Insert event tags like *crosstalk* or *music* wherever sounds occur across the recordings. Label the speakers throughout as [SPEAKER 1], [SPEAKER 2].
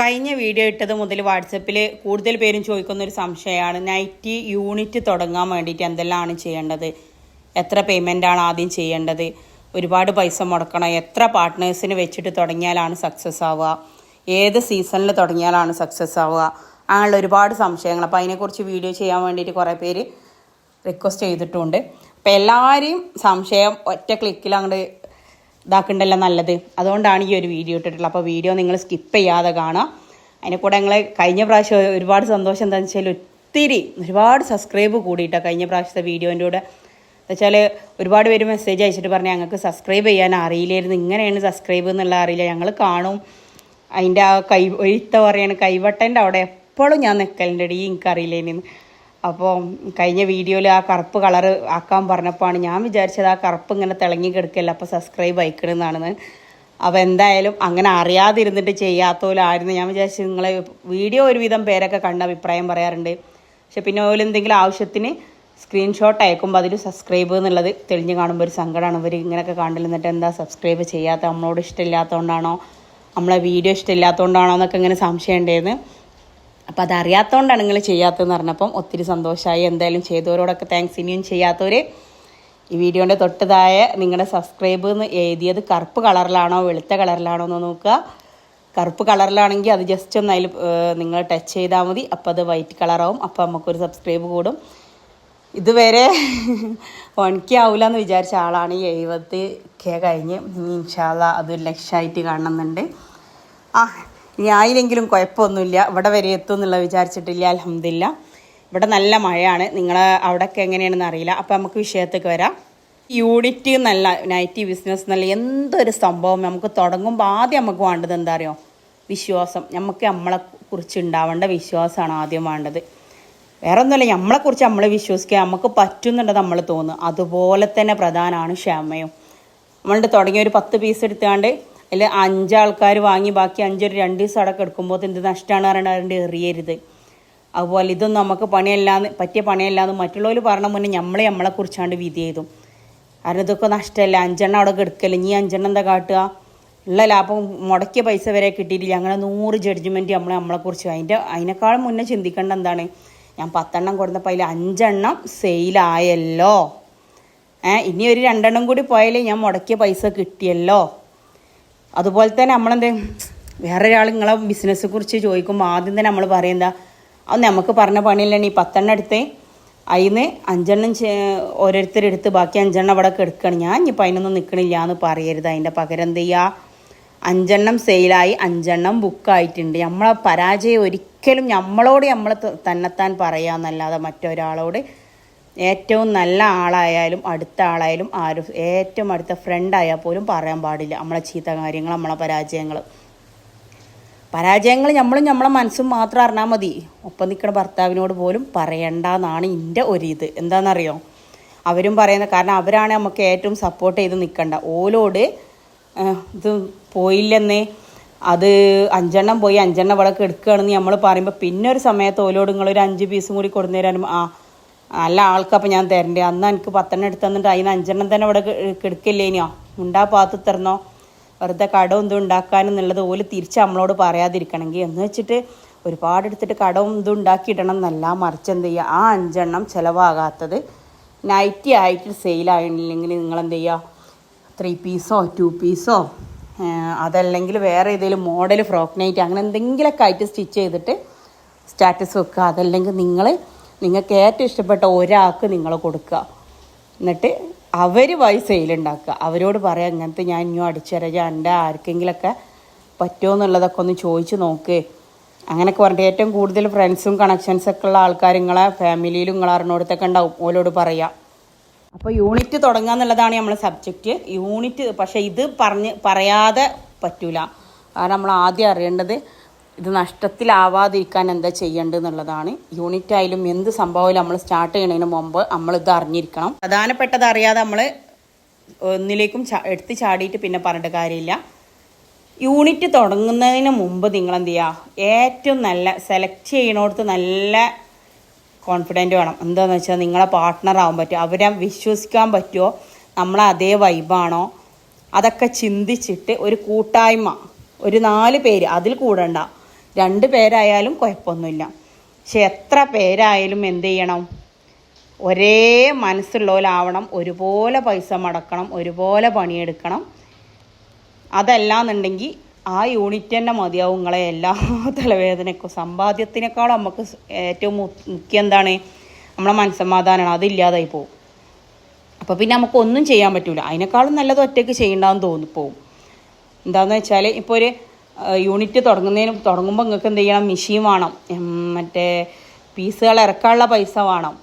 [SPEAKER 1] കഴിഞ്ഞ വീഡിയോ ഇട്ടത് മുതൽ വാട്സപ്പിൽ കൂടുതൽ പേരും ചോദിക്കുന്ന ഒരു സംശയമാണ്. നൈറ്റി യൂണിറ്റ് തുടങ്ങാൻ വേണ്ടിയിട്ട് എന്തെല്ലാമാണ് ചെയ്യേണ്ടത്? എത്ര പേയ്മെന്റ് ആണ് ആദ്യം ചെയ്യേണ്ടത്? ഒരുപാട് പൈസ മുടക്കണം. എത്ര പാർട്ട്നേഴ്സിന് വെച്ചിട്ട് തുടങ്ങിയാലാണ് സക്സസ് ആവുക? ഏത് സീസണിൽ തുടങ്ങിയാലാണ് സക്സസ് ആവുക? അങ്ങനെയുള്ള ഒരുപാട് സംശയങ്ങൾ. അപ്പോൾ അതിനെക്കുറിച്ച് വീഡിയോ ചെയ്യാൻ വേണ്ടിയിട്ട് കുറേ പേര് റിക്വസ്റ്റ് ചെയ്തിട്ടുണ്ട്. അപ്പോൾ എല്ലാവരെയും സംശയം ഒറ്റ ക്ലിക്കിൽ അങ്ങോട്ട് ഇതാക്കണ്ടല്ലോ നല്ലത്. അതുകൊണ്ടാണ് ഈ ഒരു വീഡിയോ ഇട്ടിട്ടുള്ളത്. അപ്പോൾ വീഡിയോ നിങ്ങൾ സ്കിപ്പ് ചെയ്യാതെ കാണുക. അതിനെ കൂടെ ഞങ്ങൾ കഴിഞ്ഞ പ്രാവശ്യം ഒരുപാട് സന്തോഷം എന്താണെന്ന് വെച്ചാൽ ഒത്തിരി ഒരുപാട് സബ്സ്ക്രൈബ് കൂടിയിട്ടാണ് കഴിഞ്ഞ പ്രാവശ്യത്തെ വീഡിയോന്റെ കൂടെ. എന്നുവെച്ചാൽ ഒരുപാട് പേര് മെസ്സേജ് അയച്ചിട്ട് പറഞ്ഞു ഞങ്ങൾക്ക് സബ്സ്ക്രൈബ് ചെയ്യാൻ അറിയില്ലായിരുന്നു. ഇങ്ങനെയാണ് സബ്സ്ക്രൈബ് എന്നുള്ള അറിയില്ല. ഞങ്ങൾ കാണും. അതിന്റെ ആ കൈ ഒഴുത്ത പറയാണ് കൈവട്ടന്റെ അവിടെ എപ്പോഴും ഞാൻ നിൽക്കലുണ്ട് ഡി എനിക്കറിയില്ലേന്ന്. അപ്പോൾ കഴിഞ്ഞ വീഡിയോയിൽ ആ കറുപ്പ് കളർ ആക്കാൻ പറഞ്ഞപ്പോഴാണ് ഞാൻ വിചാരിച്ചത് ആ കറുപ്പ് ഇങ്ങനെ തിളങ്ങി കിടക്കല്ല അപ്പോൾ സബ്സ്ക്രൈബ് അയക്കണമെന്നാണെന്ന് അപ്പോൾ എന്തായാലും അങ്ങനെ അറിയാതിരുന്നിട്ട് ചെയ്യാത്തോലായിരുന്നു ഞാൻ വിചാരിച്ചു നിങ്ങളെ വീഡിയോ ഒരുവിധം പേരൊക്കെ കണ്ട അഭിപ്രായം പറയാറുണ്ട്. പക്ഷെ പിന്നെ അതുപോലെ എന്തെങ്കിലും ആവശ്യത്തിന് സ്ക്രീൻഷോട്ട് അയക്കുമ്പോൾ അതിൽ സബ്സ്ക്രൈബ് എന്നുള്ളത് തെളിഞ്ഞ് കാണുമ്പോൾ ഒരു സങ്കടമാണ് ഇവർ ഇങ്ങനെയൊക്കെ കണ്ടിരുന്നിട്ട് എന്താ സബ്സ്ക്രൈബ് ചെയ്യാത്ത നമ്മളോട് ഇഷ്ടമില്ലാത്തതുകൊണ്ടാണോ? നമ്മളെ വീഡിയോ ഇഷ്ടമില്ലാത്തതുകൊണ്ടാണോ എന്നൊക്കെ ഇങ്ങനെ സംശയം ഉണ്ടായിരുന്നു അപ്പോൾ അതറിയാത്തതുകൊണ്ടാണ് നിങ്ങൾ ചെയ്യാത്തതെന്ന് പറഞ്ഞപ്പം ഒത്തിരി സന്തോഷമായി എന്തായാലും ചെയ്തവരോടൊക്കെ താങ്ക്സ് ഇനിയും ചെയ്യാത്തവർ ഈ വീഡിയോന്റെ തൊട്ടതായ നിങ്ങളുടെ സബ്സ്ക്രൈബ് എന്ന് എഴുതിയത് കറുപ്പ് കളറിലാണോ വെളുത്ത കളറിലാണോ എന്ന് നോക്കുക. കറുപ്പ് കളറിലാണെങ്കിൽ അത് ജസ്റ്റ് ഒന്ന് അതിൽ നിങ്ങൾ ടച്ച് ചെയ്താൽ മതി. അപ്പോൾ അത് വൈറ്റ് കളറാവും അപ്പോൾ നമുക്കൊരു സബ്സ്ക്രൈബ് കൂടും. ഇതുവരെ വൺ ആവില്ല എന്ന് വിചാരിച്ച ആളാണ് ഈ എഴുപത് കെ കഴിഞ്ഞ്. ഇനി ഇൻഷാല്ല അതൊരു ലക്ഷമായിട്ട് കാണുന്നുണ്ട്. ആ ഇനി ആയില്ലെങ്കിലും കുഴപ്പമൊന്നുമില്ല. ഇവിടെ വരെ എത്തും എന്നുള്ള വിചാരിച്ചിട്ടില്ല. അലഹമില്ല ഇവിടെ നല്ല മഴയാണ്. നിങ്ങൾ അവിടെയൊക്കെ എങ്ങനെയാണെന്ന് അറിയില്ല. അപ്പോൾ നമുക്ക് വിഷയത്തേക്ക് വരാം. യൂണിറ്റ് നല്ല നൈറ്റി ബിസിനസ് നല്ല എന്തൊരു സംഭവം. നമുക്ക് തുടങ്ങുമ്പോൾ ആദ്യം നമുക്ക് വേണ്ടത് എന്താ അറിയോ? വിശ്വാസം. നമുക്ക് നമ്മളെ കുറിച്ച് ഉണ്ടാവേണ്ട വിശ്വാസമാണ് ആദ്യം വേണ്ടത്. വേറെ ഒന്നുമല്ല നമ്മളെക്കുറിച്ച് നമ്മൾ വിശ്വസിക്കുക. നമുക്ക് പറ്റുന്നുണ്ട് നമ്മൾ തോന്നുന്നു. അതുപോലെ തന്നെ പ്രധാനമാണ് ക്ഷമയും. നമ്മളുടെ തുടങ്ങിയ ഒരു പത്ത് പീസ് എടുത്താണ്ട് അതിൽ അഞ്ചാൾക്കാർ വാങ്ങി ബാക്കി അഞ്ചൊരു രണ്ട് ദിവസം അടക്കം എടുക്കുമ്പോൾ എന്ത് നഷ്ടമാണ് പറഞ്ഞാണ്ട് എറിയരുത്. അതുപോലെ ഇതൊന്നും നമുക്ക് പണിയല്ലാന്ന് പറ്റിയ പണിയല്ലാന്ന് മറ്റുള്ളവർ പറഞ്ഞ മുന്നേ നമ്മളെ നമ്മളെക്കുറിച്ചാണ്ട് വിധി ചെയ്തു. കാരണം ഇതൊക്കെ നഷ്ടമല്ല അഞ്ചെണ്ണം അവിടെ എടുക്കല്ല? ഇനി അഞ്ചെണ്ണം എന്താ കാട്ടുക? ഉള്ള ലാഭം മുടക്കിയ പൈസ വരെ കിട്ടിയിട്ടില്ല. ഞങ്ങളെ നൂറ് ജഡ്ജ്മെന്റ് നമ്മളെ നമ്മളെക്കുറിച്ച് അതിന്റെ അതിനേക്കാളും മുന്നേ ചിന്തിക്കേണ്ട എന്താണ്? ഞാൻ പത്തെണ്ണം കൊടുത്തപ്പോൾ അതിൽ അഞ്ചെണ്ണം സെയിലായല്ലോ ഏ ഇനി ഒരു രണ്ടെണ്ണം കൂടി പോയാലേ ഞാൻ മുടക്കിയ പൈസ കിട്ടിയല്ലോ. അതുപോലെ തന്നെ നമ്മളെന്ത് വേറെ ഒരാൾ നിങ്ങളെ ബിസിനസ്സെ കുറിച്ച് ചോദിക്കുമ്പോൾ ആദ്യം തന്നെ നമ്മൾ പറയുന്നതാ അത് നമുക്ക് പറഞ്ഞ പണിയില്ലാണ് ഈ പത്തെണ്ണം എടുത്ത്. അതിന് അഞ്ചെണ്ണം ഓരോരുത്തരെടുത്ത് ബാക്കി അഞ്ചെണ്ണം അവിടെ കെടുക്കണം. ഞാൻ ഇനി പതിനൊന്നും നിൽക്കണില്ല എന്ന് പറയരുത്. അതിന്റെ പകരം എന്ത് ചെയ്യുക അഞ്ചെണ്ണം സെയിലായി അഞ്ചെണ്ണം ബുക്കായിട്ടുണ്ട് നമ്മളെ പരാജയം ഒരിക്കലും നമ്മളോട് നമ്മൾ തന്നെത്താൻ പറയാമെന്നല്ലാതെ മറ്റൊരാളോട് ഏറ്റവും നല്ല ആളായാലും അടുത്ത ആളായാലും ആരും ഏറ്റവും അടുത്ത ഫ്രണ്ടായാൽ പോലും പറയാൻ പാടില്ല. നമ്മളെ ചീത്ത കാര്യങ്ങൾ നമ്മളെ പരാജയങ്ങൾ. പരാജയങ്ങൾ നമ്മളും നമ്മളെ മനസ്സും മാത്രം അറിഞ്ഞാൽ മതി. ഒപ്പം നിൽക്കുന്ന ഭർത്താവിനോട് പോലും പറയണ്ട എന്നാണ് എന്റെ ഒരിത്. എന്താണെന്നറിയോ അവരും പറയുന്നത് കാരണം അവരാണ് നമുക്ക് ഏറ്റവും സപ്പോർട്ട് ചെയ്ത് നിൽക്കേണ്ട. ഓലോട് ഇത് പോയില്ലെന്നേ അത് അഞ്ചെണ്ണം പോയി അഞ്ചെണ്ണം വിളക്ക് എടുക്കുകയാണെന്ന് നമ്മൾ പറയുമ്പോൾ പിന്നെ ഒരു സമയത്ത് ഓലോട് നിങ്ങളൊരു അഞ്ച് പീസും കൂടി കൊടുന്നു തരാനും ആ നല്ല ആൾക്കപ്പം ഞാൻ തരണ്ടേ. അന്ന് എനിക്ക് പത്തെണ്ണം എടുത്ത് തന്നിട്ട് അതിന് അഞ്ചെണ്ണം തന്നെ ഇവിടെ കിടക്കില്ലേനിയോ? മുണ്ടാ പാത്ത് തരണോ വെറുതെ കടവും ഇതും ഉണ്ടാക്കാനെന്നുള്ളത് ഓൽ തിരിച്ച് നമ്മളോട് പറയാതിരിക്കണമെങ്കിൽ എന്ന് വെച്ചിട്ട് ഒരുപാട് എടുത്തിട്ട് കടവും ഇതും ഉണ്ടാക്കിയിടണം എന്നല്ല മറിച്ച് എന്ത് ചെയ്യുക? ആ അഞ്ചെണ്ണം ചിലവാകാത്തത് നൈറ്റി ആയിട്ട് സെയിലായില്ലെങ്കിൽ നിങ്ങൾ എന്ത് ചെയ്യുക? ത്രീ പീസോ ടു പീസോ അതല്ലെങ്കിൽ വേറെ ഏതെങ്കിലും മോഡൽ ഫ്രോക്ക് നൈറ്റ് അങ്ങനെ എന്തെങ്കിലുമൊക്കെ ആയിട്ട് സ്റ്റിച്ച് ചെയ്തിട്ട് സ്റ്റാറ്റസ് വെക്കുക. അതല്ലെങ്കിൽ നിങ്ങൾ നിങ്ങൾക്ക് ഏറ്റവും ഇഷ്ടപ്പെട്ട ഒരാൾക്ക് നിങ്ങൾ കൊടുക്കുക. എന്നിട്ട് അവർ വഴി സെയിലുണ്ടാക്കുക അവരോട് പറയാം ഇങ്ങനത്തെ ഞാൻ ഇനിയും അടിച്ചുതരാം. എന്റെ ആർക്കെങ്കിലൊക്കെ പറ്റുമോ എന്നുള്ളതൊക്കെ ഒന്ന് ചോദിച്ച് നോക്ക്. അങ്ങനെയൊക്കെ പറഞ്ഞിട്ട് ഏറ്റവും കൂടുതൽ ഫ്രണ്ട്സും കണക്ഷൻസൊക്കെ ഉള്ള ആൾക്കാർ നിങ്ങളെ ഫാമിലിയിലും നിങ്ങൾ അറിഞ്ഞോടത്തൊക്കെ ഉണ്ടാവും. ഓലോട് പറയാം. അപ്പോൾ യൂണിറ്റ് തുടങ്ങുക എന്നുള്ളതാണ് നമ്മളെ സബ്ജക്റ്റ് യൂണിറ്റ് പക്ഷേ ഇത് പറഞ്ഞ് പറയാതെ പറ്റൂല. കാരണം നമ്മൾ ആദ്യം അറിയേണ്ടത് ഇത് നഷ്ടത്തിലാവാതിരിക്കാൻ എന്താ ചെയ്യേണ്ടത് എന്നുള്ളതാണ്. യൂണിറ്റ് ആയാലും എന്ത് സംഭവം നമ്മൾ സ്റ്റാർട്ട് ചെയ്യുന്നതിന് മുമ്പ് നമ്മൾ ഇത് അറിഞ്ഞിരിക്കണം. പ്രധാനപ്പെട്ടത് അറിയാതെ നമ്മൾ ഒന്നിലേക്കും എടുത്ത് ചാടിയിട്ട് പിന്നെ പറഞ്ഞിട്ട് കാര്യമില്ല. യൂണിറ്റ് തുടങ്ങുന്നതിന് മുമ്പ് നിങ്ങൾ എന്ത് ചെയ്യുക ഏറ്റവും നല്ല സെലക്ട് ചെയ്യണോടത്ത് നല്ല കോൺഫിഡന്റ് വേണം. എന്താണെന്ന് വെച്ചാൽ നിങ്ങളെ പാർട്ട്ണർ ആവാൻ പറ്റുമോ അവരെ വിശ്വസിക്കാൻ പറ്റുമോ നമ്മളെ അതേ വൈബാണോ അതൊക്കെ ചിന്തിച്ചിട്ട് ഒരു കൂട്ടായ്മ ഒരു നാല് പേര് അതിൽ കൂടണ്ട. രണ്ട് പേരായാലും കുഴപ്പമൊന്നുമില്ല. പക്ഷെ എത്ര പേരായാലും എന്ത് ചെയ്യണം? ഒരേ മനസ്സുള്ളവരാവണം ഒരുപോലെ പൈസ മടക്കണം ഒരുപോലെ പണിയെടുക്കണം. അതല്ലാന്നുണ്ടെങ്കിൽ ആ യൂണിറ്റ് തന്നെ മതിയാവും നിങ്ങളെ എല്ലാ *laughs* തലവേദനക്കും. സമ്പാദ്യത്തിനേക്കാളും നമുക്ക് ഏറ്റവും മുഖ്യം എന്താണ്? നമ്മളെ മനസ്സമാധാനമാണ് അതില്ലാതായി പോകും അപ്പോൾ പിന്നെ നമുക്ക് ഒന്നും ചെയ്യാൻ പറ്റില്ല അതിനേക്കാളും നല്ലത് ഒറ്റയ്ക്ക് ചെയ്യണ്ടാന്ന് തോന്നിപ്പോവും എന്താണെന്ന് വെച്ചാൽ ഇപ്പോൾ ഒരു യൂണിറ്റ് തുടങ്ങുന്നതിന് തുടങ്ങുമ്പോൾ നിങ്ങൾക്ക് എന്ത് ചെയ്യണം? മെഷീൻ വേണം. മറ്റേ പീസുകൾ ഇറക്കാനുള്ള പൈസ വേണം.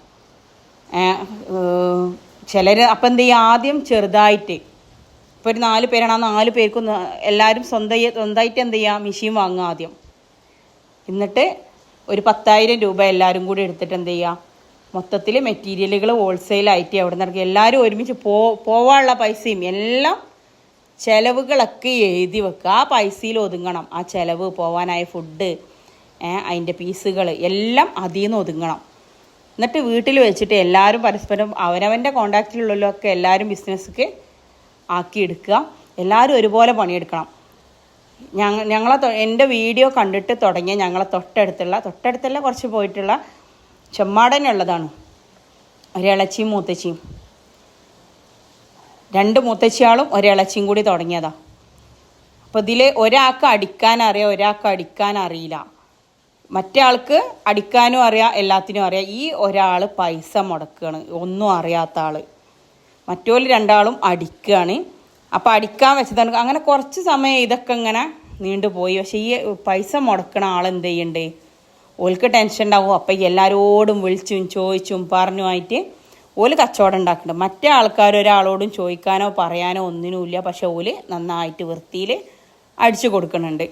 [SPEAKER 1] ചിലർ അപ്പം എന്ത് ചെയ്യുക ആദ്യം ചെറുതായിട്ട് ഇപ്പോൾ ഒരു നാല് പേരാണ്. ആ നാല് പേർക്കും എല്ലാവരും സ്വന്തം സ്വന്തമായിട്ട് എന്ത് ചെയ്യുക മെഷീൻ വാങ്ങുക ആദ്യം. എന്നിട്ട് ഒരു പത്തായിരം രൂപ എല്ലാവരും കൂടി എടുത്തിട്ട് എന്ത് ചെയ്യുക മൊത്തത്തിൽ മെറ്റീരിയലുകൾ ഹോൾസെയിലായിട്ട് അവിടെ നിന്ന് എല്ലാവരും ഒരുമിച്ച് പോ പോവാനുള്ള പൈസയും എല്ലാം ചിലവുകളൊക്കെ എഴുതി വെക്കുക. ആ പൈസയിൽ ഒതുങ്ങണം. ആ ചിലവ് പോവാനായ ഫുഡ് അതിന്റെ പീസുകൾ എല്ലാം അതിൽ നിന്ന് ഒതുങ്ങണം. എന്നിട്ട് വീട്ടിൽ വെച്ചിട്ട് എല്ലാവരും പരസ്പരം അവനവന്റെ കോണ്ടാക്റ്റിലുള്ളവരൊക്കെ എല്ലാവരും ബിസിനസ്സൊക്കെ ആക്കിയെടുക്കുക എല്ലാവരും ഒരുപോലെ പണിയെടുക്കണം. ഞങ്ങൾ ഞങ്ങളെ എന്റെ വീഡിയോ കണ്ടിട്ട് തുടങ്ങിയ ഞങ്ങളെ തൊട്ടടുത്തുള്ള തൊട്ടടുത്തുള്ള കുറച്ച് പോയിട്ടുള്ള ചെമ്മാടനുള്ളതാണ് ഒരിളച്ചിയും മൂത്തച്ചിയും. രണ്ട് മുത്തശ്ശിയാളും ഒരിളച്ചും കൂടി തുടങ്ങിയതാ. അപ്പോൾ ഇതിൽ ഒരാൾക്ക് അടിക്കാൻ അറിയാം ഒരാൾക്ക് അടിക്കാൻ അറിയില്ല. മറ്റേ ആൾക്ക് അടിക്കാനും അറിയാം എല്ലാത്തിനും അറിയാം. ഈ ഒരാൾ പൈസ മുടക്കുകയാണ് ഒന്നും അറിയാത്ത ആൾ മറ്റോൽ രണ്ടാളും അടിക്കുകയാണ് അപ്പോൾ അടിക്കാൻ വെച്ചതാണ്. അങ്ങനെ കുറച്ച് സമയം ഇതൊക്കെ ഇങ്ങനെ നീണ്ടുപോയി പക്ഷേ ഈ പൈസ മുടക്കണ ആൾ എന്ത് ചെയ്യണ്ടേ? ഓൽക്ക് ടെൻഷൻ ഉണ്ടാവും. അപ്പം എല്ലാവരോടും വിളിച്ചും ചോദിച്ചും പറഞ്ഞുമായിട്ട് ഓൽ കച്ചവടം ഉണ്ടാക്കുന്നുണ്ട്. മറ്റേ ആൾക്കാർ ഒരാളോടും ചോദിക്കാനോ പറയാനോ ഒന്നിനുമില്ല. പക്ഷെ ഓൽ നന്നായിട്ട് വൃത്തിയിൽ അടിച്ചു കൊടുക്കുന്നുണ്ട്.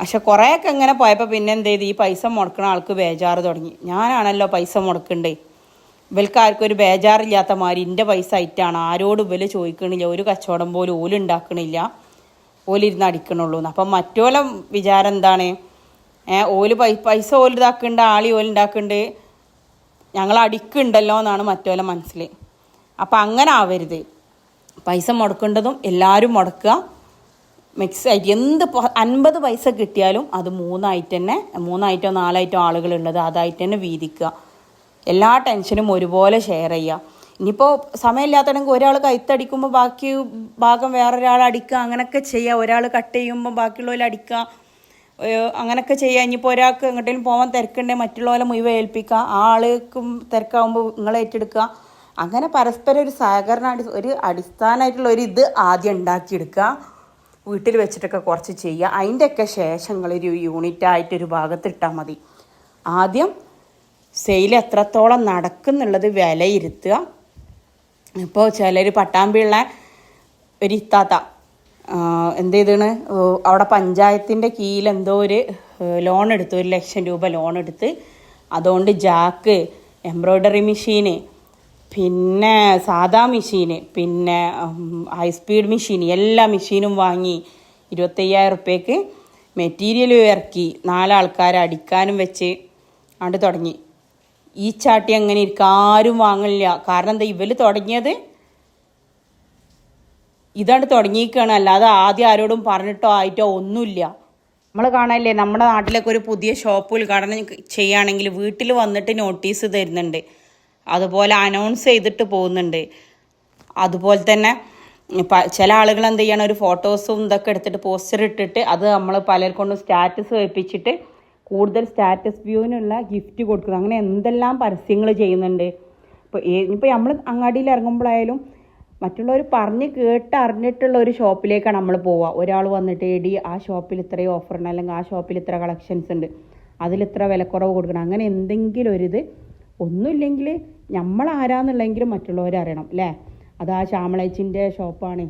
[SPEAKER 1] പക്ഷെ കുറേയൊക്കെ ഇങ്ങനെ പോയപ്പോൾ പിന്നെ എന്ത് ചെയ്ത്? ഈ പൈസ മുടക്കുന്ന ആൾക്ക് ബേജാറ് തുടങ്ങി. ഞാനാണല്ലോ പൈസ മുടക്കണ്ടേ? ഇവൽക്ക് ആർക്കും ഒരു ബേജാറില്ലാത്ത മാതിരി എന്റെ പൈസ ആയിട്ടാണ്. ആരോടും ഇവൽ ചോദിക്കണില്ല. ഒരു കച്ചവടം പോലും ഓൽ ഉണ്ടാക്കണില്ല. ഓലിരുന്ന് അടിക്കണുള്ളൂ അപ്പം മറ്റോലെ വിചാരം എന്താണ്? ഏഹ് ഓൽ പൈ പൈസ ഓൽ ഇതാക്കുന്നുണ്ട് ആളി ഓൽ ഉണ്ടാക്കുന്നുണ്ട് ഞങ്ങൾ അടിക്കുണ്ടല്ലോ എന്നാണ് മറ്റോലെ മനസ്സിൽ അപ്പം അങ്ങനെ ആവരുത്. പൈസ മുടക്കേണ്ടതും എല്ലാവരും മുടക്കുക. മിക്സ് ആയിട്ട് എന്ത് അൻപത് പൈസ കിട്ടിയാലും അത് മൂന്നായിട്ട് തന്നെ മൂന്നായിട്ടോ നാലായിട്ടോ ആളുകളുള്ളത് അതായിട്ട് തന്നെ വീതിക്കുക. എല്ലാ ടെൻഷനും ഒരുപോലെ ഷെയർ ചെയ്യുക. ഇനിയിപ്പോൾ സമയമില്ലാത്തണെങ്കിൽ ഒരാൾ കൈത്തടിക്കുമ്പോൾ ബാക്കി ഭാഗം വേറൊരാൾ അടിക്കുക അങ്ങനെയൊക്കെ ചെയ്യുക. ഒരാൾ കട്ട് ചെയ്യുമ്പോൾ ഏഹ് അങ്ങനെയൊക്കെ ചെയ്യുക ഇനിയിപ്പോൾ ഒരാൾക്ക് എങ്ങോട്ടേലും പോകാൻ തിരക്കുണ്ടെങ്കിൽ മറ്റുള്ളവരെ മുഴുവൻ ഏൽപ്പിക്കുക. ആ ആൾക്കും തിരക്കാവുമ്പോൾ നിങ്ങൾ ഏറ്റെടുക്കുക. അങ്ങനെ പരസ്പരം ഒരു സഹകരണ അടി ഒരു അടിസ്ഥാനമായിട്ടുള്ള ഒരു ഇത് ആദ്യം ഉണ്ടാക്കിയെടുക്കുക. വീട്ടിൽ വെച്ചിട്ടൊക്കെ കുറച്ച് ചെയ്യുക. അതിന്റെയൊക്കെ ശേഷങ്ങളൊരു യൂണിറ്റായിട്ടൊരു ഭാഗത്തിട്ടാൽ മതി. ആദ്യം സെയിൽ എത്രത്തോളം നടക്കുന്നുള്ളത് വിലയിരുത്തുക. ഇപ്പോൾ ചിലർ പട്ടാമ്പിയുള്ള ഒരു ഇത്താത്ത എന്ത് ചെയ്താണ് അവിടെ പഞ്ചായത്തിന്റെ കീഴിൽ എന്തോ ഒരു ലോൺ എടുത്തു. ഒരു ലക്ഷം രൂപ ലോൺ എടുത്ത്. അതുകൊണ്ട് ജാക്ക് എംബ്രോയ്ഡറി മെഷീന് പിന്നെ സാധാ മെഷീന് പിന്നെ ഹൈ സ്പീഡ് മെഷീൻ എല്ലാ മെഷീനും വാങ്ങി ഇരുപത്തയ്യായിരം റുപ്യക്ക് മെറ്റീരിയൽ ഇറക്കി. നാലാൾക്കാരെ അടിക്കാനും വെച്ച് ആണ്ട് തുടങ്ങി. ഈ ചാട്ടി അങ്ങനെ ഇരിക്കും ആരും വാങ്ങില്ല കാരണം എന്താ ഇവർ തുടങ്ങിയത് ഇതാണ്ട് തുടങ്ങിയിരിക്കുകയാണ്. അല്ലാതെ ആദ്യം ആരോടും പറഞ്ഞിട്ടോ ആയിട്ടോ ഒന്നുമില്ല. നമ്മൾ കാണാനില്ലേ നമ്മുടെ നാട്ടിലൊക്കെ ഒരു പുതിയ ഷോപ്പ് ഉദ്ഘാടനം ചെയ്യുകയാണെങ്കിൽ വീട്ടിൽ വന്നിട്ട് നോട്ടീസ് തരുന്നുണ്ട്. അതുപോലെ അനൗൺസ് ചെയ്തിട്ട് പോകുന്നുണ്ട്. അതുപോലെ തന്നെ ചില ആളുകൾ എന്ത് ചെയ്യണം ഒരു ഫോട്ടോസും ഇതൊക്കെ എടുത്തിട്ട് പോസ്റ്റർ ഇട്ടിട്ട് അത് നമ്മൾ പലർക്കൊണ്ടും സ്റ്റാറ്റസ് വെപ്പിച്ചിട്ട് കൂടുതൽ സ്റ്റാറ്റസ് വ്യൂവിനുള്ള ഗിഫ്റ്റ് കൊടുക്കുന്നത്. അങ്ങനെ എന്തെല്ലാം പരസ്യങ്ങൾ ചെയ്യുന്നുണ്ട്. ഇപ്പോൾ ഇപ്പോൾ നമ്മൾ അങ്ങാടിയിൽ ഇറങ്ങുമ്പോഴായാലും മറ്റുള്ളവർ പറഞ്ഞ് കേട്ട് അറിഞ്ഞിട്ടുള്ള ഒരു ഷോപ്പിലേക്കാണ് നമ്മൾ പോവുക. ഒരാൾ വന്നിട്ട് എടി ആ ഷോപ്പിൽ ഇത്രയും ഓഫർ ഉണ്ട്. അല്ലെങ്കിൽ ആ ഷോപ്പിൽ ഇത്ര കളക്ഷൻസ് ഉണ്ട്. അതിൽ ഇത്ര വിലക്കുറവ് കൊടുക്കണം. അങ്ങനെ എന്തെങ്കിലും ഒരിത് ഒന്നുമില്ലെങ്കിൽ നമ്മൾ ആരാന്നുള്ളെങ്കിലും മറ്റുള്ളവർ അറിയണം അല്ലേ? അത് ആ ശ്യാമളേച്ചിന്റെ ഷോപ്പാണ്.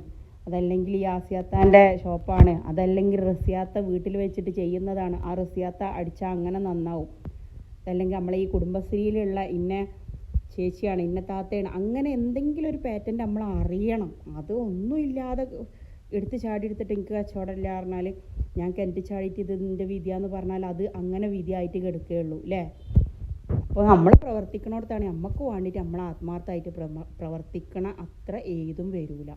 [SPEAKER 1] അതല്ലെങ്കിൽ ഈ ആസിയാത്താന്റെ ഷോപ്പാണ്. അതല്ലെങ്കിൽ റസിയാത്ത വീട്ടിൽ വെച്ചിട്ട് ചെയ്യുന്നതാണ്. ആ റസിയാത്ത അടിച്ചാൽ അങ്ങനെ നന്നാവും. അതല്ലെങ്കിൽ നമ്മളെ ഈ കുടുംബശ്രീയിലുള്ള ഇന്ന ചേച്ചിയാണ് ഇന്ന താത്തയാണ്. അങ്ങനെ എന്തെങ്കിലും ഒരു പാറ്റന്റ് നമ്മൾ അറിയണം. അതൊന്നും ഇല്ലാതെ എടുത്ത് ചാടി എടുത്തിട്ട് എനിക്ക് കച്ചവടമില്ല പറഞ്ഞാൽ ഞാൻ കിണറ്റ് ചാടിയിട്ട് ഇത് ഇതിന്റെ വിധിയാന്ന് പറഞ്ഞാൽ അത് അങ്ങനെ വിധിയായിട്ട് കിടക്കുകയുള്ളൂ അല്ലേ അപ്പോൾ നമ്മൾ പ്രവർത്തിക്കണോടത്താണ്. നമുക്ക് വേണ്ടിയിട്ട് നമ്മൾ ആത്മാർത്ഥമായിട്ട് പ്രവർത്തിക്കണ അത്ര ഏതും വരൂല.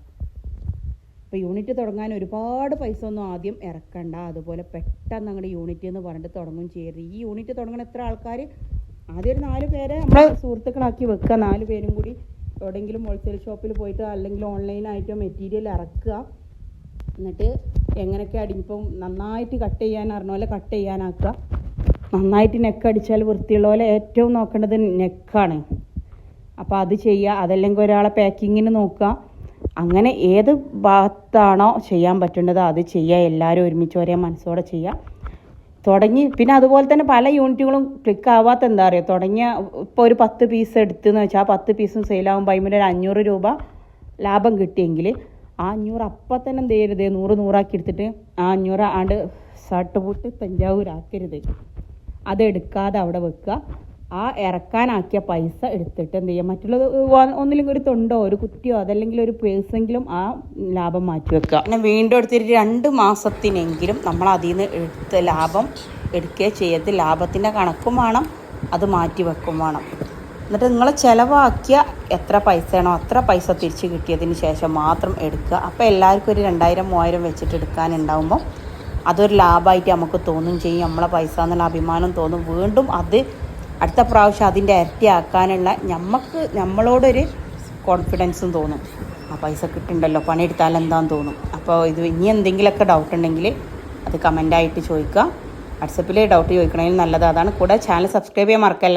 [SPEAKER 1] അപ്പോൾ യൂണിറ്റ് തുടങ്ങാൻ ഒരുപാട് പൈസ ഒന്നും ആദ്യം ഇറക്കണ്ട. അതുപോലെ പെട്ടെന്ന് അങ്ങോട്ട് യൂണിറ്റ് എന്ന് പറഞ്ഞിട്ട് തുടങ്ങും ചെയ്യരുത്. ഈ യൂണിറ്റ് തുടങ്ങുന്ന എത്ര ആൾക്കാർ ആദ്യം ഒരു നാല് പേരെ നമ്മൾ സുഹൃത്തുക്കളാക്കി വെക്കുക. നാല് പേരും കൂടി എവിടെയെങ്കിലും ഹോൾസെയിൽ ഷോപ്പിൽ പോയിട്ട് അല്ലെങ്കിൽ ഓൺലൈനായിട്ടോ മെറ്റീരിയൽ ഇറക്കുക. എന്നിട്ട് എങ്ങനെയൊക്കെ അടിപ്പം നന്നായിട്ട് കട്ട് ചെയ്യാൻ അറിഞ്ഞ പോലെ കട്ട് ചെയ്യാനാക്കുക. നന്നായിട്ട് നെക്ക് അടിച്ചാൽ വൃത്തിയുള്ള പോലെ ഏറ്റവും നോക്കേണ്ടത് നെക്കാണ് അപ്പോൾ അത് ചെയ്യുക. അതല്ലെങ്കിൽ ഒരാളെ പാക്കിങ്ങിന് നോക്കുക. അങ്ങനെ ഏത് ഭാഗത്താണോ ചെയ്യാൻ പറ്റേണ്ടത് അത് ചെയ്യുക. എല്ലാവരും ഒരുമിച്ച് ഒരേ മനസ്സോടെ ചെയ്യുക. തുടങ്ങി. പിന്നെ അതുപോലെ തന്നെ പല യൂണിറ്റുകളും ക്ലിക്ക് ആവാത്ത എന്താ പറയുക തുടങ്ങിയ ഇപ്പോൾ ഒരു പത്ത് പീസ് എടുത്തെന്ന് വെച്ചാൽ ആ പത്ത് പീസും സെയിലാകുമ്പോൾ അതിന് ഒരു അഞ്ഞൂറ് രൂപ ലാഭം കിട്ടിയെങ്കിൽ ആ അഞ്ഞൂറ് അപ്പം തന്നെ എന്ത് ചെയ്യരുത്? നൂറ് നൂറാക്കി എടുത്തിട്ട് ആ അഞ്ഞൂറ് ആണ്ട് ഷർട്ട് പൂട്ട് തഞ്ചാവൂരാക്കരുത് അതെടുക്കാതെ അവിടെ വെക്കുക. ആ ഇറക്കാനാക്കിയ പൈസ എടുത്തിട്ട് എന്ത് ചെയ്യുക മറ്റുള്ളത് ഒന്നില്ലെങ്കിൽ ഒരു തൊണ്ടോ ഒരു കുറ്റിയോ അതല്ലെങ്കിൽ ഒരു പേഴ്സെങ്കിലും ആ ലാഭം മാറ്റി വെക്കുക. പിന്നെ വീണ്ടും എടുത്തിട്ട് രണ്ട് മാസത്തിനെങ്കിലും നമ്മൾ അതിൽ നിന്ന് എടുത്ത ലാഭം എടുക്കുക ചെയ്യരുത് ലാഭത്തിന്റെ കണക്കും വേണം അത് മാറ്റി വെക്കും വേണം. എന്നിട്ട് നിങ്ങൾ ചിലവാക്കിയ എത്ര പൈസയാണോ അത്ര പൈസ തിരിച്ച് കിട്ടിയതിന് ശേഷം മാത്രം എടുക്കുക. അപ്പോൾ എല്ലാവർക്കും ഒരു രണ്ടായിരം മൂവായിരം വെച്ചിട്ട് എടുക്കാനുണ്ടാകുമ്പോൾ അതൊരു ലാഭമായിട്ട് നമുക്ക് തോന്നും ചെയ്യും. നമ്മളെ പൈസ എന്നുള്ള അഭിമാനം തോന്നും. വീണ്ടും അത് അടുത്ത പ്രാവശ്യം അതിന്റെ ഇരട്ടിയാക്കാനുള്ള നമുക്ക് നമ്മളോടൊരു കോൺഫിഡൻസും തോന്നും. ആ പൈസ കിട്ടുന്നുണ്ടല്ലോ പണിയെടുത്താൽ എന്താന്ന് തോന്നും. അപ്പോൾ ഇത് ഇനി എന്തെങ്കിലുമൊക്കെ ഡൗട്ട് ഉണ്ടെങ്കിൽ അത് കമന്റായിട്ട് ചോദിക്കുക. വാട്സപ്പിൽ ഡൗട്ട് ചോദിക്കണമെങ്കിൽ നല്ലത്. അതാണ് കൂടെ ചാനൽ സബ്സ്ക്രൈബ് ചെയ്യാൻ മറക്കല്ല.